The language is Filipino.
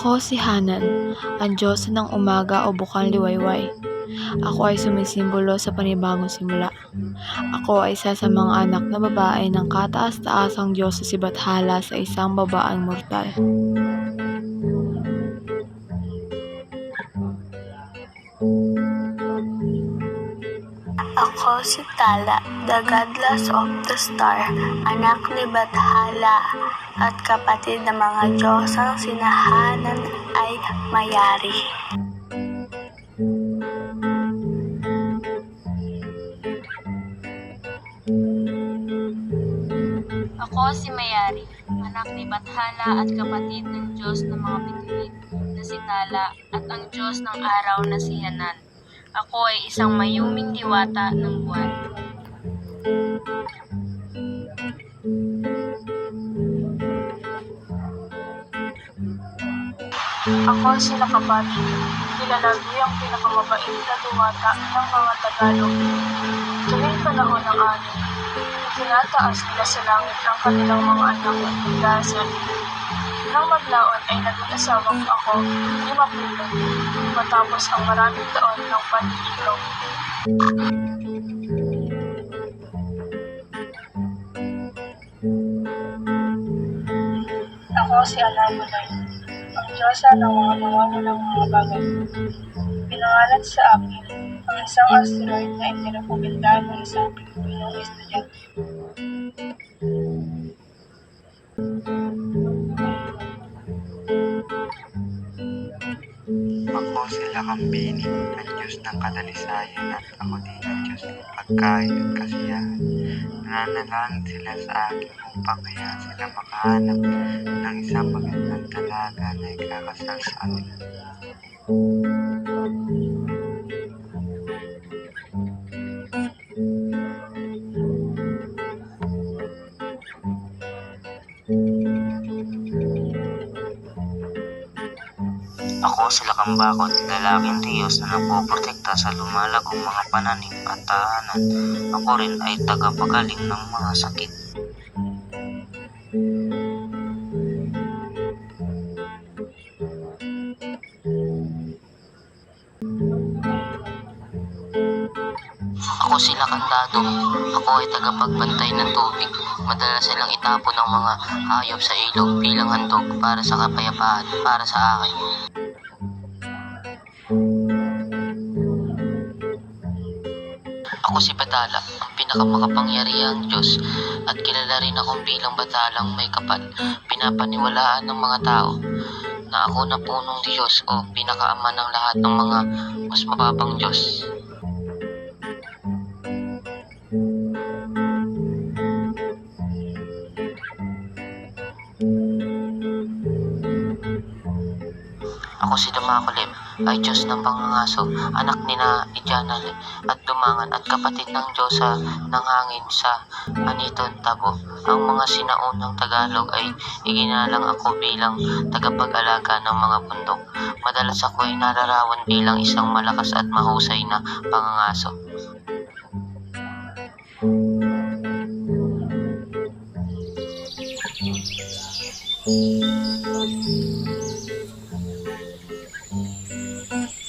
Ako si Hanan, ang Diyos ng umaga o bukang liwayway. Ako ay sumisimbolo sa panibagong simula. Ako ay isa sa mga anak na babae ng kataas-taasang Diyos sa sibathala sa isang babaeng mortal. Ako si Tala, the godless of the star, anak ni Bathala, at kapatid ng mga Diyosang sinahanan ay mayari. Ako si Mayari, anak ni Bathala at kapatid ng Diyos ng mga bituin na si Tala at ang Diyos ng araw na si Hanan. Ako ay isang mayuming diwata ng buwan. Ako si Nakabati, kilala biyang pinakamabait na tuwata ng mga Tagalog. Tuwing panahon ng ani, tinataas nila sa langit ang kanilang mga anak at pagdasal. Nang maglaon ay naging asawa ko ako ni Mapulo matapos ang maraming taon ng panliligaw. Ako si Alamunay, ang Diyosa ng mga mawawalang mga bagay. Pinangalan sa akin ang isang asteroid na ipinakumbindahan ng isang Pilipinong estudyante. Ako si Lakambini, ang Diyos ng kadalisayan at ako din ang Diyos ng pagkain at kasiyahan. Nananalang sila sa akin upang kaya sila makahanap ng isang magandang dalaga na ikakasal sa kanila. Ako si Lakambakot, lalaking Diyos na nagpoprotekta sa lumalagong mga pananim at tahanan. Ako rin ay tagapagaling ng mga sakit. Ako si Lakandado. Ako ay tagapagbantay ng tubig. Madalas silang itapon ng mga hayop sa ilog bilang handog para sa kapayapaan para sa akin. Ako si Batala, ang pinakamakapangyarihang Diyos at kilala rin akong bilang batalang may kapal. Pinapaniwalaan ng mga tao na ako na punong Diyos o pinakaama ng lahat ng mga mas mababang Diyos. Ako si Damakulib, ay Diyos ng pangangaso, anak ni na Ijanal at Dumangan at kapatid ng Diyosa ng hangin sa Aniton Tabo. Ang mga sinaunang Tagalog ay iginalang ako bilang tagapag-alaga ng mga bundok. Madalas ako ay nararawan bilang isang malakas at mahusay na pangangaso.